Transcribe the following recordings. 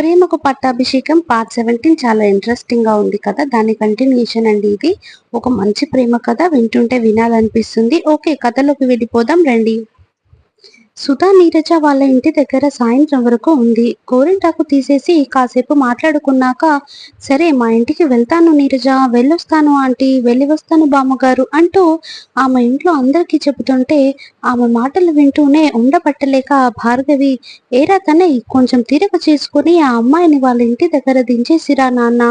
ప్రేమకు పట్టాభిషేకం part seventeen చాలా ఇంట్రెస్టింగ్గా ఉంది కదా. దాని కంటిన్యూషన్ అండి ఇది. ఒక మంచి ప్రేమ కథ వింటుంటే వినాలనిపిస్తుంది. ఓకే కథలోకి వెళ్ళిపోదాం రండి. సుధా నీరజ వాళ్ళ ఇంటి దగ్గర సాయంత్రం వరకు ఉంది. గోరింటాకు తీసేసి కాసేపు మాట్లాడుకున్నాక సరే మా ఇంటికి వెళ్తాను నీరజ వెళ్ళొస్తాను ఆంటీ వెళ్ళి వస్తాను బామ్మగారు అంటూ ఆమె ఇంట్లో అందరికీ చెబుతుంటే ఆమె మాటలు వింటూనే ఉండబట్టలేక భార్గవి ఏరా తనే కొంచెం తీరిక చేసుకుని ఆ అమ్మాయిని వాళ్ళ ఇంటి దగ్గర దించేసిరా నాన్న.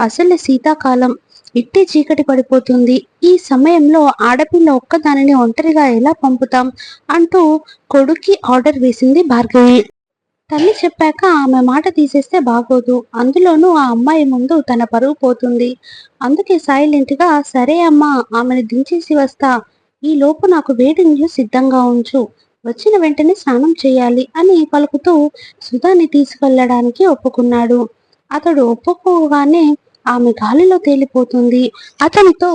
అసలే శీతాకాలం ఇట్టి చీకటి పడిపోతుంది. ఈ సమయంలో ఆడపిల్ల ఒక్కదానిని ఒంటరిగా ఎలా పంపుతాం అంటూ కొడుక్కి ఆర్డర్ వేసింది భార్గవి. తల్లి చెప్పాక ఆమె మాట తీసేస్తే బాగోదు. అందులోనూ ఆ అమ్మాయి ముందు తన పరువు పోతుంది. అందుకే సాయిలెంట్గా సరే అమ్మా ఆమెను దించేసి వస్తా. ఈ లోపు నాకు వేడి నీళ్ళు సిద్ధంగా ఉంచు. వచ్చిన వెంటనే స్నానం చేయాలి అని పలుకుతూ సుధాని తీసుకెళ్ళడానికి ఒప్పుకున్నాడు. అతడు ఒప్పుకోగానే ఆమె గాలిలో తేలిపోతుంది. అతనితో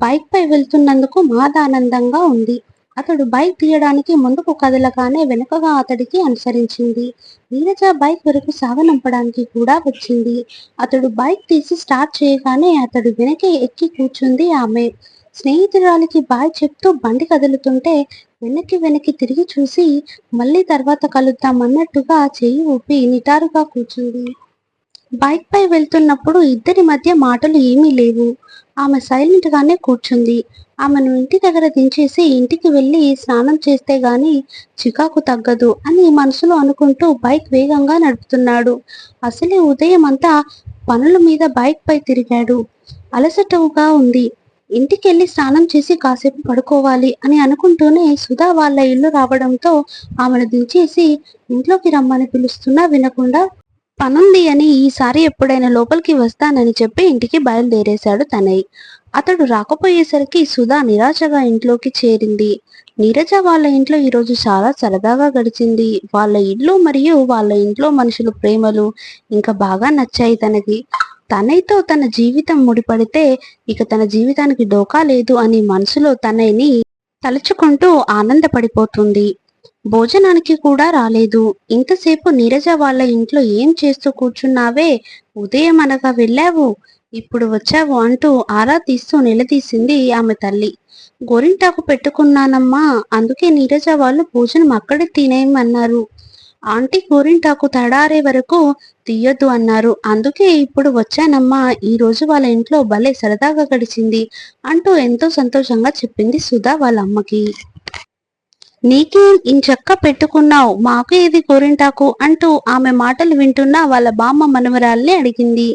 బైక్ పై వెళ్తున్నందుకు మాదానందంగా ఉంది. అతడు బైక్ తీయడానికి ముందుకు కదలగానే వెనుకగా అతడికి అనుసరించింది. నీరజ బైక్ వరకు సాగనంపడానికి కూడా వచ్చింది. అతడు బైక్ తీసి స్టార్ట్ చేయగానే అతడు వెనకే ఎక్కి కూర్చుంది ఆమె. స్నేహితురాలికి బాయ్ చెప్తూ బండి కదులుతుంటే వెనక్కి వెనక్కి తిరిగి చూసి మళ్ళీ తర్వాత కలుద్దాం అన్నట్టుగా చెయ్యి ఊపి నిటారుగా కూర్చుంది. బైక్ పై వెళ్తున్నప్పుడు ఇద్దరి మధ్య మాటలు ఏమీ లేవు. ఆమె సైలెంట్ గానే కూర్చుంది. ఆమెను ఇంటి దగ్గర దించేసి ఇంటికి వెళ్ళి స్నానం చేస్తే గాని చికాకు తగ్గదు అని మనసులో అనుకుంటూ బైక్ వేగంగా నడుపుతున్నాడు. అసలే ఉదయం అంతా పనుల మీద బైక్ పై తిరిగాడు. అలసటవుగా ఉంది. ఇంటికి వెళ్ళి స్నానం చేసి కాసేపు పడుకోవాలి అని అనుకుంటూనే సుధా వాళ్ళ ఇల్లు రావడంతో ఆమెను దించేసి ఇంట్లోకి రమ్మని పిలుస్తున్నా వినకుండా పనుంది అని ఈసారి ఎప్పుడైనా లోపలికి వస్తానని చెప్పి ఇంటికి బయలుదేరేశాడు తనయ్. అతడు రాకపోయేసరికి సుధా నిరాశగా ఇంట్లోకి చేరింది. నీరజ వాళ్ళ ఇంట్లో ఈరోజు చాలా సరదాగా గడిచింది. వాళ్ళ ఇల్లు మరియు వాళ్ళ ఇంట్లో మనుషుల ప్రేమలు ఇంకా బాగా నచ్చాయి తనకి. తనయ్తో తన జీవితం ముడిపడితే ఇక తన జీవితానికి డోకా లేదు అని మనసులో తనయ్ని తలుచుకుంటూ ఆనందపడిపోతుంది. భోజనానికి కూడా రాలేదు. ఇంతసేపు నీరజ వాళ్ళ ఇంట్లో ఏం చేస్తూ కూర్చున్నావే? ఉదయం అనగా వెళ్ళావు? ఇప్పుడు వచ్చావు అంటూ ఆరా తీస్తూ నిలదీసింది ఆమె తల్లి. గోరింటాకు పెట్టుకున్నానమ్మా అందుకే నీరజ వాళ్ళు భోజనం అక్కడే తినేయమన్నారు. ఆంటీ గోరింటాకు తడారే వరకు తీయొద్దు అన్నారు. అందుకే ఇప్పుడు వచ్చానమ్మా ఈ రోజు వాళ్ళ ఇంట్లో భలే సరదాగా గడిచింది అంటూ ఎంతో సంతోషంగా చెప్పింది సుధా వాళ్ళ అమ్మకి. నీకేం ఇంచక్క పెట్టుకున్నావు మాకు ఏది గోరింటాకు అంటూ ఆమె మాటలు వింటున్న వాళ్ళ బామ్మ మనవరాల్ని అడిగింది.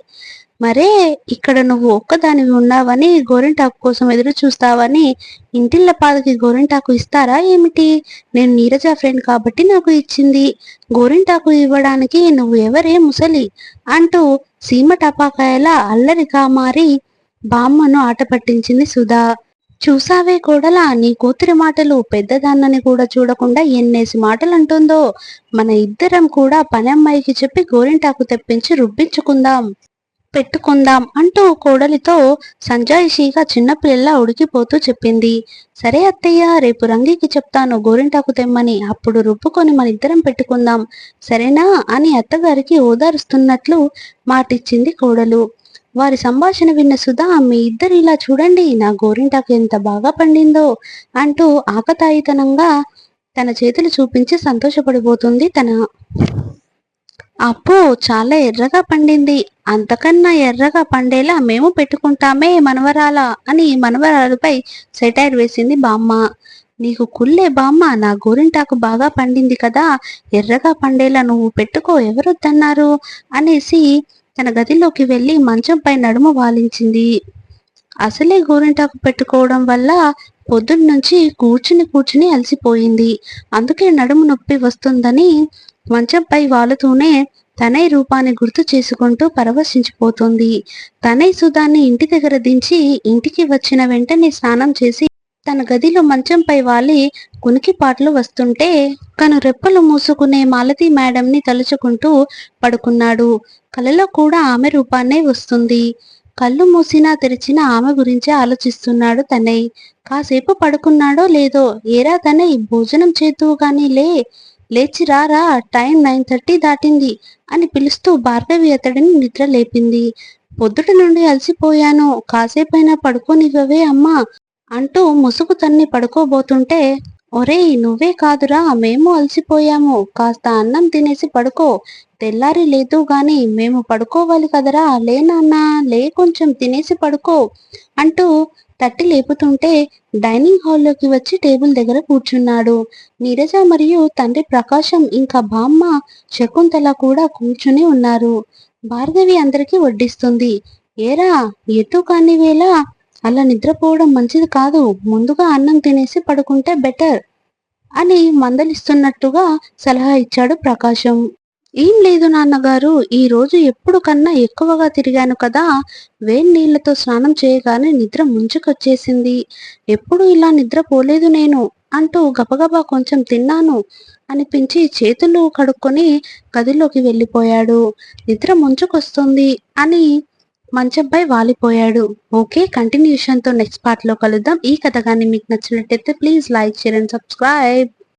మరే ఇక్కడ నువ్వు ఒక్కదానివి ఉన్నావని గోరింటాకు కోసం ఎదురు చూస్తావని ఇంటిళ్ళ పాదకి గోరింటాకు ఇస్తారా ఏమిటి? నేను నీరజ ఫ్రెండ్ కాబట్టి నాకు ఇచ్చింది. గోరింటాకు ఇవ్వడానికి నువ్వు ఎవరే ముసలి? అంటూ సీమ టపాకాయల అల్లరిగా మారి బామ్మను ఆట పట్టించింది సుధా. చూసావే కోడలా? నీ కూతురి మాటలు పెద్దదాన్నని కూడా చూడకుండా ఎన్నేసి మాటలు అంటుందో మన ఇద్దరం కూడా పని అమ్మాయికి చెప్పి గోరింటాకు తెప్పించి రుబ్బించుకుందాం. పెట్టుకుందాం అంటూ కోడలితో సంజాయిషీగా చిన్నపిల్ల ఉడికిపోతూ చెప్పింది. సరే అత్తయ్య రేపు రంగికి చెప్తాను గోరింటాకు తెమ్మని. అప్పుడు రుబ్బుకొని మన ఇద్దరం పెట్టుకుందాం. సరేనా? అని అత్తగారికి ఓదారుస్తున్నట్లు మాటిచ్చింది కోడలు. వారి సంభాషణ విన్న సుధా మీ ఇద్దరు ఇలా చూడండి నా గోరింటాకు ఎంత బాగా పండిందో అంటూ ఆకతాయితనంగా తన చేతులు చూపించి సంతోషపడిపోతుంది తన. అప్పు చాలా ఎర్రగా పండింది. అంతకన్నా ఎర్రగా పండేలా మేము పెట్టుకుంటామే మనవరాల అని మనవరాలపై సెటైర్ వేసింది బామ్మ. నీకు కుళ్ళే బామ్మ నా గోరింటాకు బాగా పండింది కదా. ఎర్రగా పండేలా నువ్వు పెట్టుకో ఎవరొద్దన్నారు? అనేసి తన గదిలోకి వెళ్ళి మంచంపై నడుము వాలించింది. అసలే గోరింటాకు పెట్టుకోవడం వల్ల పొద్దున్న నుంచి కూర్చుని కూర్చుని అలసిపోయింది. అందుకే నడుము నొప్పి వస్తుందని మంచంపై వాలుతూనే తనై రూపాన్ని గుర్తు చేసుకుంటూ పరవశించిపోతుంది. తనై సుధాన్ని ఇంటి దగ్గర దించి ఇంటికి వచ్చిన వెంటనే స్నానం చేసి తన గదిలో మంచంపై వాలి కునికిపాట్లు వస్తుంటే తను రెప్పలు మూసుకునే మాలతి మేడంని తలుచుకుంటూ పడుకున్నాడు. కలలో కూడా ఆమె రూపాన్నే వస్తుంది. కళ్ళు మూసినా తెరిచిన ఆమె గురించే ఆలోచిస్తున్నాడు తనయ్ కాసేపు పడుకున్నాడో లేదో? ఏరా తనయ్ భోజనం చేతువు గాని లే. లేచి రారా? టైం నైన్ థర్టీ దాటింది అని పిలుస్తూ భార్గవి అతడిని నిద్ర లేపింది. పొద్దుట నుండి అలసిపోయాను. కాసేపైనా పడుకోనివ్వవే అమ్మా అంటూ ముసుగు తన్ని పడుకోబోతుంటే ఒరేయ్ నువ్వే కాదురా మేము అలసిపోయాము. కాస్త అన్నం తినేసి పడుకో. తెల్లారి లేదు గాని మేము పడుకోవాలి కదరా. లే నాన్న లే కొంచెం తినేసి పడుకో అంటూ తట్టి లేపుతుంటే డైనింగ్ హాల్లోకి వచ్చి టేబుల్ దగ్గర కూర్చున్నాడు. నీరజ మరియు తండ్రి ప్రకాశం ఇంకా బామ్మ శకుంతల కూడా కూర్చుని ఉన్నారు. భార్గవి అందరికీ వడ్డిస్తుంది. ఏరా ఎటు కాని వేళ అలా నిద్రపోవడం మంచిది కాదు. ముందుగా అన్నం తినేసి పడుకుంటే బెటర్ అని మందలిస్తున్నట్టుగా సలహా ఇచ్చాడు ప్రకాశం. ఏం లేదు నాన్నగారు ఈ రోజు ఎప్పుడు కన్నా ఎక్కువగా తిరిగాను కదా. వేడి నీళ్ళతో స్నానం చేయగానే నిద్ర ముంచుకొచ్చేసింది. ఎప్పుడు ఇలా నిద్రపోలేదు నేను అంటూ గబగబా కొంచెం తిన్నాను అనిపించి చేతులు కడుక్కొని గదిలోకి వెళ్ళిపోయాడు. నిద్ర ముంచుకొస్తుంది అని మంచంపై వాలిపోయాడు. ఓకే కంటిన్యూషన్తో నెక్స్ట్ పార్ట్లో కలుద్దాం. ఈ కథ కానీ మీకు నచ్చినట్టయితే please like share and subscribe.